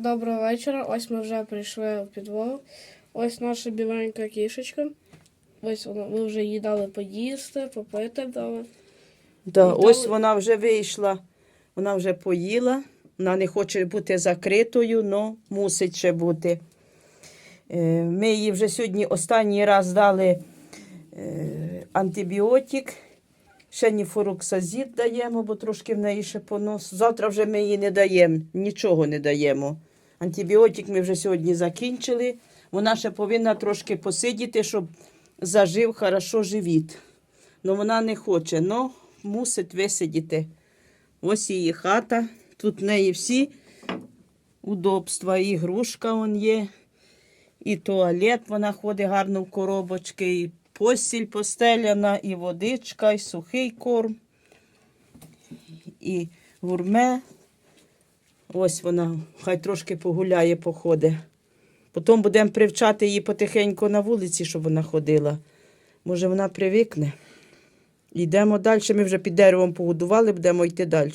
Доброго вечора. Ось ми вже прийшли в підвал. Ось наша біленька кішечка. Ось вона, ми вже їй дали поїсти, попити дали. Да, І ось дали- вона вже вийшла, вона вже поїла, вона не хоче бути закритою, але мусить ще бути. Е, Ми їй вже сьогодні останній раз дали е, антибіотик. Ще ніфоруксазід даємо, бо трошки в неї ще понос. Завтра вже ми їй не даємо, нічого не даємо. Антибіотик ми вже сьогодні закінчили. Вона ще повинна трошки посидіти, щоб зажив хорошо живіт. Ну вона не хоче, но мусить висидіти. Ось її хата. Тут в неї всі удобства. Ігрушка вон є, і туалет вона ходить гарно в коробочки, і постіль постеляна, і водичка, і сухий корм, і гурме. Ось вона, хай трошки погуляє, походить. Потім будемо привчати її потихеньку на вулиці, щоб вона ходила. Може, вона привикне. Йдемо далі. Ми вже під деревом погодували, будемо йти далі.